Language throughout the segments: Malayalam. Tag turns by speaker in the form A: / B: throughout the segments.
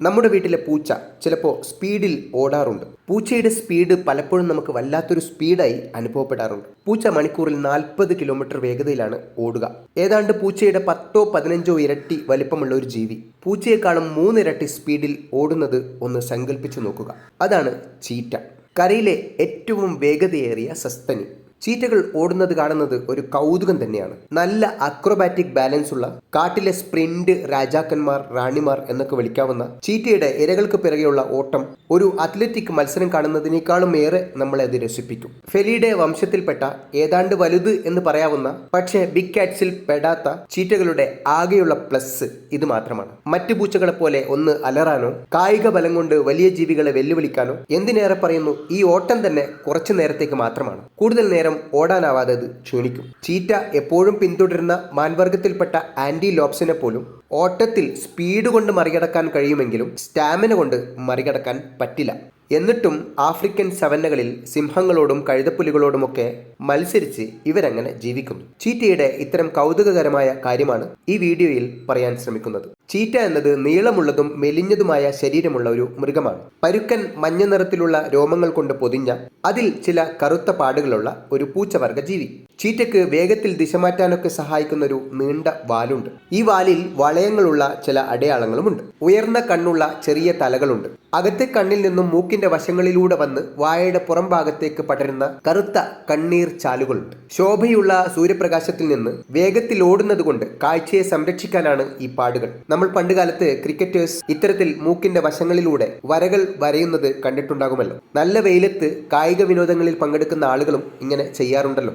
A: നമ്മുടെ വീട്ടിലെ പൂച്ച ചിലപ്പോൾ സ്പീഡിൽ ഓടാറുണ്ട്. പൂച്ചയുടെ സ്പീഡ് പലപ്പോഴും നമുക്ക് വല്ലാത്തൊരു സ്പീഡായി അനുഭവപ്പെടാറുണ്ട്. പൂച്ച മണിക്കൂറിൽ നാൽപ്പത് കിലോമീറ്റർ വേഗതയിലാണ് ഓടുക. ഏതാണ്ട് പൂച്ചയുടെ പത്തോ പതിനഞ്ചോ ഇരട്ടി വലിപ്പമുള്ള ഒരു ജീവി. പൂച്ചയെക്കാളും മൂന്നിരട്ടി സ്പീഡിൽ ഓടുന്നത് ഒന്ന് സങ്കല്പിച്ചു നോക്കുക. അതാണ് ചീറ്റ. കരയിലെ ഏറ്റവും വേഗതയേറിയ സസ്തനി. ചീറ്റകൾ ഓടുന്നത് കാണുന്നത് ഒരു കൗതുകം തന്നെയാണ്. നല്ല അക്രോബാറ്റിക് ബാലൻസ് ഉള്ള കാട്ടിലെ സ്പ്രിന്റ് രാജാക്കന്മാർ റാണിമാർ എന്നൊക്കെ വിളിക്കാവുന്ന ചീറ്റയുടെ ഇരകൾക്ക് പിറകെയുള്ള ഓട്ടം ഒരു അത്ലറ്റിക് മത്സരം കാണുന്നതിനേക്കാളും ഏറെ നമ്മളെ അത് രസിപ്പിക്കും. ഫെലിയുടെ വംശത്തിൽപ്പെട്ട ഏതാണ്ട് വലുത് എന്ന് പറയാവുന്ന പക്ഷേ ബിഗ് കാറ്റ്സിൽ പെടാത്ത ചീറ്റകളുടെ ആകെയുള്ള പ്ലസ് ഇത് മാത്രമാണ്. മറ്റു പൂച്ചകളെ പോലെ ഒന്ന് അലറാനോ കായിക ബലം കൊണ്ട് വലിയ ജീവികളെ വെല്ലുവിളിക്കാനോ എന്തിനേറെ പറയുന്നു? ഈ ഓട്ടം തന്നെ കുറച്ചു നേരത്തേക്ക് മാത്രമാണ്. കൂടുതൽ നേരം ഓടാനാവാതെ അത് ക്ഷീണിക്കും. ചീറ്റ എപ്പോഴും പിന്തുടരുന്ന മാൻവർഗത്തിൽപ്പെട്ട ആന്റി ലോപ്സിനെ പോലും ഓട്ടത്തിൽ സ്പീഡ് കൊണ്ട് മറികടക്കാൻ കഴിയുമെങ്കിലും സ്റ്റാമിന കൊണ്ട് മറികടക്കാൻ പറ്റില്ല. എന്നിട്ടും ആഫ്രിക്കൻ സവന്നകളിൽ സിംഹങ്ങളോടും കഴുതപ്പുലികളോടുമൊക്കെ മത്സരിച്ച് ഇവരങ്ങനെ ജീവിക്കുന്നു ചീറ്റയുടെ ഇത്തരം കൗതുകകരമായ കാര്യമാണ് ഈ വീഡിയോയിൽ പറയാൻ ശ്രമിക്കുന്നത്. ചീറ്റ എന്നത് നീളമുള്ളതും മെലിഞ്ഞതുമായ ശരീരമുള്ള ഒരു മൃഗമാണ്. പരുക്കൻ മഞ്ഞ നിറത്തിലുള്ള രോമങ്ങൾ കൊണ്ട് പൊതിഞ്ഞ അതിൽ ചില കറുത്ത പാടുകളുള്ള ഒരു പൂച്ചവർഗ ജീവി ചീറ്റയ്ക്ക് വേഗത്തിൽ ദിശ മാറ്റാനൊക്കെ സഹായിക്കുന്ന ഒരു നീണ്ട വാലുണ്ട്. ഈ വാലിൽ വളയങ്ങളുള്ള ചില അടയാളങ്ങളുമുണ്ട്. ഉയർന്ന കണ്ണുള്ള ചെറിയ തലകളുണ്ട്. അകത്തെ കണ്ണിൽ നിന്നും മൂക്കിന്റെ വശങ്ങളിലൂടെ വന്ന് വായയുടെ പുറം ഭാഗത്തേക്ക് പടരുന്ന കറുത്ത കണ്ണീർ ചാലുകളുണ്ട്. ശോഭയുള്ള സൂര്യപ്രകാശത്തിൽ നിന്ന് വേഗത്തിൽ ഓടുന്നത് കൊണ്ട് കാഴ്ചയെ സംരക്ഷിക്കാനാണ് ഈ പാടുകൾ. നമ്മൾ പണ്ടുകാലത്ത് ക്രിക്കറ്റേഴ്സ് ഇത്തരത്തിൽ മൂക്കിന്റെ വശങ്ങളിലൂടെ വരകൾ വരയുന്നത് കണ്ടിട്ടുണ്ടാകുമല്ലോ. നല്ല വെയിലത്ത് കായിക വിനോദങ്ങളിൽ പങ്കെടുക്കുന്ന ആളുകളും ഇങ്ങനെ ചെയ്യാറുണ്ടല്ലോ.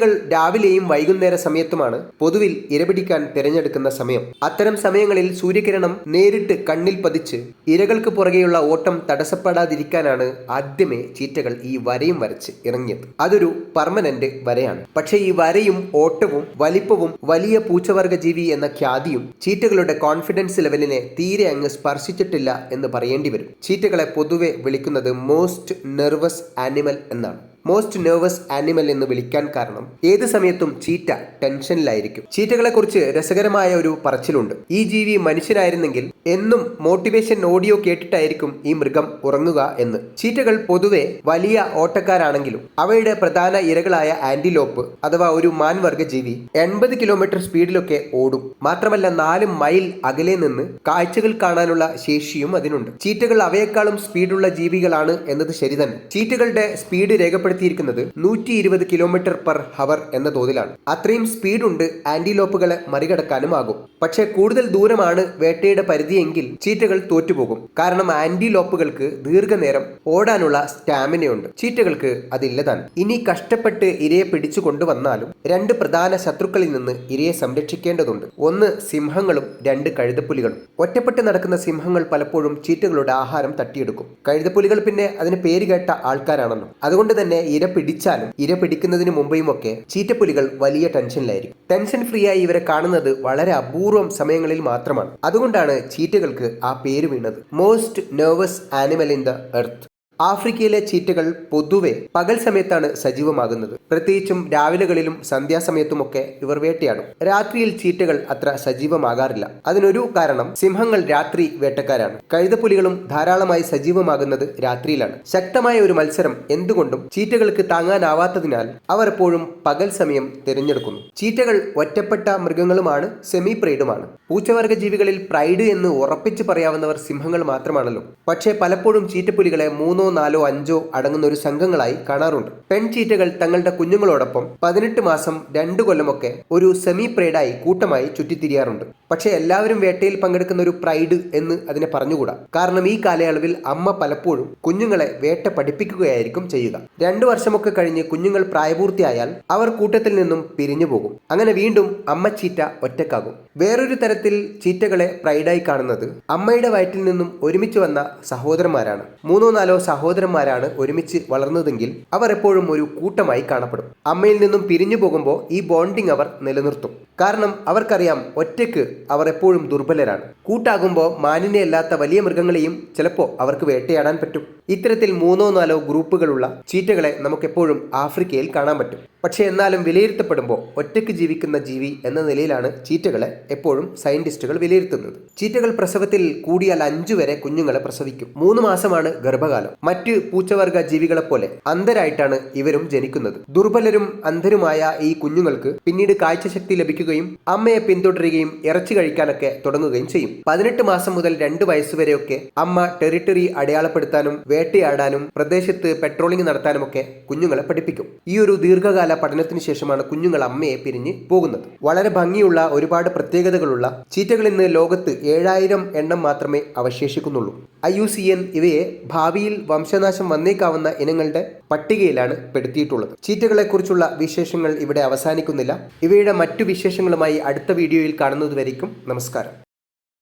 A: ചീറ്റകൾ രാവിലെയും വൈകുന്നേര സമയത്തുമാണ് പൊതുവിൽ ഇരപിടിക്കാൻ തിരഞ്ഞെടുക്കുന്ന സമയം. അത്തരം സമയങ്ങളിൽ സൂര്യകിരണം നേരിട്ട് കണ്ണിൽ പതിച്ച് ഇരകൾക്ക് പുറകെയുള്ള ഓട്ടം തടസ്സപ്പെടാതിരിക്കാനാണ് ആദ്യമേ ചീറ്റകൾ ഈ വരയും വരച്ച് ഇറങ്ങിയത്. അതൊരു പെർമനന്റ് വരയാണ്. പക്ഷേ ഈ വരയും ഓട്ടവും വലിപ്പവും വലിയ പൂച്ചവർഗ ജീവി എന്ന ഖ്യാതിയും ചീറ്റകളുടെ കോൺഫിഡൻസ് ലെവലിനെ തീരെ അങ്ങ് സ്പർശിച്ചിട്ടില്ല എന്ന് പറയേണ്ടി വരും. ചീറ്റകളെ പൊതുവെ വിളിക്കുന്നത് മോസ്റ്റ് നെർവസ് ആനിമൽ എന്നാണ്. മോസ്റ്റ് നെർവസ് ആനിമൽ എന്ന് വിളിക്കാൻ കാരണം ഏത് സമയത്തും ചീറ്റ ടെൻഷനിലായിരിക്കും. ചീറ്റകളെ കുറിച്ച് രസകരമായ ഒരു പറച്ചിലുണ്ട്. ഈ ജീവി മനുഷ്യനായിരുന്നെങ്കിൽ എന്നും മോട്ടിവേഷൻ ഓഡിയോ കേട്ടിട്ടായിരിക്കും ഈ മൃഗം ഉറങ്ങുക എന്ന്. ചീറ്റകൾ പൊതുവെ വലിയ ഓട്ടക്കാരാണെങ്കിലും അവയുടെ പ്രധാന ഇരകളായ ആന്റിലോപ്പ് അഥവാ ഒരു മാൻവർഗ ജീവി എൺപത് കിലോമീറ്റർ സ്പീഡിലൊക്കെ ഓടും. മാത്രമല്ല നാല് മൈൽ അകലെ നിന്ന് കാഴ്ചകൾ കാണാനുള്ള ശേഷിയും അതിനുണ്ട്. ചീറ്റകൾ അവയെക്കാളും സ്പീഡുള്ള ജീവികളാണ് എന്നത് ശരി തന്നെ. ചീറ്റകളുടെ സ്പീഡ് രേഖപ്പെടുത്തിയിരിക്കുന്നത് നൂറ്റി ഇരുപത് കിലോമീറ്റർ പെർ ഹവർ എന്ന തോതിലാണ്. അത്രയും സ്പീഡുണ്ട് ആന്റിലോപ്പുകളെ മറികടക്കാനും ആകും പക്ഷേ കൂടുതൽ ദൂരമാണ് വേട്ടയുടെ പരിധിയെങ്കിൽ ചീറ്റകൾ തോറ്റുപോകും. കാരണം ആന്റിലോപ്പുകൾക്ക് ദീർഘനേരം ഓടാനുള്ള സ്റ്റാമിനയുണ്ട്. ചീറ്റകൾക്ക് അതില്ലതാണ്. ഇനി കഷ്ടപ്പെട്ട് ഇരയെ പിടിച്ചു കൊണ്ടുവന്നാലും രണ്ട് പ്രധാന ശത്രുക്കളിൽ നിന്ന് ഇരയെ സംരക്ഷിക്കേണ്ടതുണ്ട്. ഒന്ന് സിംഹങ്ങളും രണ്ട് കഴുതപ്പുലികളും. ഒറ്റപ്പെട്ട് നടക്കുന്ന സിംഹങ്ങൾ പലപ്പോഴും ചീറ്റകളുടെ ആഹാരം തട്ടിയെടുക്കും. കഴുതപ്പുലികൾ പിന്നെ അതിന് പേര് കേട്ട ആൾക്കാരാണല്ലോ. അതുകൊണ്ട് തന്നെ ഇര പിടിച്ചാലും ഇര പിടിക്കുന്നതിന് മുമ്പെയുമൊക്കെ ചീറ്റപ്പുലികൾ വലിയ ടെൻഷനിലായിരിക്കും. ടെൻഷൻ ഫ്രീ ആയി ഇവരെ കാണുന്നത് വളരെ അപൂർവം സമയങ്ങളിൽ മാത്രമാണ്. അതുകൊണ്ടാണ് ചീറ്റകൾക്ക് ആ പേര് വീണത്. Most nervous animal in the earth ആഫ്രിക്കയിലെ ചീറ്റകൾ പൊതുവെ പകൽ സമയത്താണ് സജീവമാകുന്നത്. പ്രത്യേകിച്ചും രാവിലെകളിലും സന്ധ്യാസമയത്തുമൊക്കെ ഇവർ വേട്ടയാടും. രാത്രിയിൽ ചീറ്റകൾ അത്ര സജീവമാകാറില്ല. അതിനൊരു കാരണം സിംഹങ്ങൾ രാത്രി വേട്ടക്കാരാണ്. കഴുതപ്പുലികളും ധാരാളമായി സജീവമാകുന്നത് രാത്രിയിലാണ്. ശക്തമായ ഒരു മത്സരം എന്തുകൊണ്ടും ചീറ്റകൾക്ക് താങ്ങാനാവാത്തതിനാൽ അവർ എപ്പോഴും പകൽ സമയം തിരഞ്ഞെടുക്കുന്നു. ചീറ്റകൾ ഒറ്റപ്പെട്ട മൃഗങ്ങളുമാണ് സെമി പ്രൈഡുമാണ് പൂച്ചവർഗ ജീവികളിൽ പ്രൈഡ് എന്ന് ഉറപ്പിച്ച് പറയാവുന്നവർ സിംഹങ്ങൾ മാത്രമാണല്ലോ. പക്ഷേ പലപ്പോഴും ചീറ്റപ്പുലികളെ മൂന്നോ നാലോ അഞ്ചോ അടങ്ങുന്ന ഒരു സംഘങ്ങളായി കാണാറുണ്ട്. പെൺചീറ്റകൾ തങ്ങളുടെ കുഞ്ഞുങ്ങളോടൊപ്പം പതിനെട്ട് മാസം രണ്ടു കൊല്ലമൊക്കെ ഒരു സെമി പ്രൈഡായി കൂട്ടമായി ചുറ്റിത്തിരിയാറുണ്ട്. പക്ഷേ എല്ലാവരും വേട്ടയിൽ പങ്കെടുക്കുന്ന ഒരു പ്രൈഡ് എന്ന് അതിനെ പറഞ്ഞുകൂടാ. കാരണം ഈ കാലയളവിൽ അമ്മ പലപ്പോഴും കുഞ്ഞുങ്ങളെ വേട്ട പഠിപ്പിക്കുകയായിരിക്കും ചെയ്യുക. രണ്ടു വർഷമൊക്കെ കഴിഞ്ഞ് കുഞ്ഞുങ്ങൾ പ്രായപൂർത്തിയായാൽ അവർ കൂട്ടത്തിൽ നിന്നും പിരിഞ്ഞു പോകും. അങ്ങനെ വീണ്ടും അമ്മ ചീറ്റ ഒറ്റക്കാകും. വേറൊരു തരത്തിൽ ചീറ്റകളെ പ്രൈഡായി കാണുന്നത് അമ്മയുടെ വയറ്റിൽ നിന്നും ഒരുമിച്ച് വന്ന സഹോദരന്മാരാണ്. മൂന്നോ നാലോ സഹോദരന്മാരാണ് ഒരുമിച്ച് വളർന്നതെങ്കിൽ അവർ എപ്പോഴും ഒരു കൂട്ടമായി കാണപ്പെടും. അമ്മയിൽ നിന്നും പിരിഞ്ഞു പോകുമ്പോൾ ഈ ബോണ്ടിങ് അവർ നിലനിർത്തും. കാരണം അവർക്കറിയാം ഒറ്റയ്ക്ക് അവർ എപ്പോഴും ദുർബലരാണ്. കൂട്ടാകുമ്പോൾ മാനിനെയല്ലാത്ത വലിയ മൃഗങ്ങളെയും ചിലപ്പോൾ അവർക്ക് വേട്ടയാടാൻ പറ്റും. ഇത്തരത്തിൽ മൂന്നോ നാലോ ഗ്രൂപ്പുകളുള്ള ചീറ്റകളെ നമുക്കെപ്പോഴും ആഫ്രിക്കയിൽ കാണാൻ പറ്റും. പക്ഷേ എന്നാലും വിലയിരുത്തപ്പെടുമ്പോൾ ഒറ്റയ്ക്ക് ജീവിക്കുന്ന ജീവി എന്ന നിലയിലാണ് ചീറ്റകളെ എപ്പോഴും സയന്റിസ്റ്റുകൾ വിലയിരുത്തുന്നത്. ചീറ്റകൾ പ്രസവത്തിൽ കൂടിയാൽ അഞ്ചു വരെ കുഞ്ഞുങ്ങളെ പ്രസവിക്കും. മൂന്ന് മാസമാണ് ഗർഭകാലം. മറ്റ് പൂച്ചവർഗ ജീവികളെപ്പോലെ അന്ധരായിട്ടാണ് ഇവരും ജനിക്കുന്നത്. ദുർബലരും അന്ധരുമായ ഈ കുഞ്ഞുങ്ങൾക്ക് പിന്നീട് കാഴ്ചശക്തി ലഭിക്കുകയും അമ്മയെ പിന്തുടരുകയും ഇറച്ചി കഴിക്കാനൊക്കെ തുടങ്ങുകയും ചെയ്യും. പതിനെട്ട് മാസം മുതൽ രണ്ട് വയസ്സുവരെയൊക്കെ അമ്മ ടെറിട്ടറി അടയാളപ്പെടുത്താനും വേട്ടയാടാനും പ്രദേശത്ത് പെട്രോളിംഗ് നടത്താനുമൊക്കെ കുഞ്ഞുങ്ങളെ പഠിപ്പിക്കും. ഈ ഒരു ദീർഘകാല പഠനത്തിന് ശേഷമാണ് കുഞ്ഞുങ്ങൾ അമ്മയെ പിരിഞ്ഞ് പോകുന്നത്. വളരെ ഭംഗിയുള്ള ഒരുപാട് പ്രത്യേകതകളുള്ള ചീറ്റകൾ ഇന്ന് ലോകത്ത് ഏഴായിരം എണ്ണം മാത്രമേ അവശേഷിക്കുന്നുള്ളൂ. ഐ യു സി എൻ ഇവയെ ഭാവിയിൽ വംശനാശം വന്നേക്കാവുന്ന ഇനങ്ങളുടെ പട്ടികയിലാണ് പെടുത്തിയിട്ടുള്ളത്. ചീറ്റകളെക്കുറിച്ചുള്ള വിശേഷങ്ങൾ ഇവിടെ അവസാനിക്കുന്നില്ല. ഇവയുടെ മറ്റു വിശേഷങ്ങളുമായി അടുത്ത വീഡിയോയിൽ കാണുന്നതുവരേക്കും നമസ്കാരം.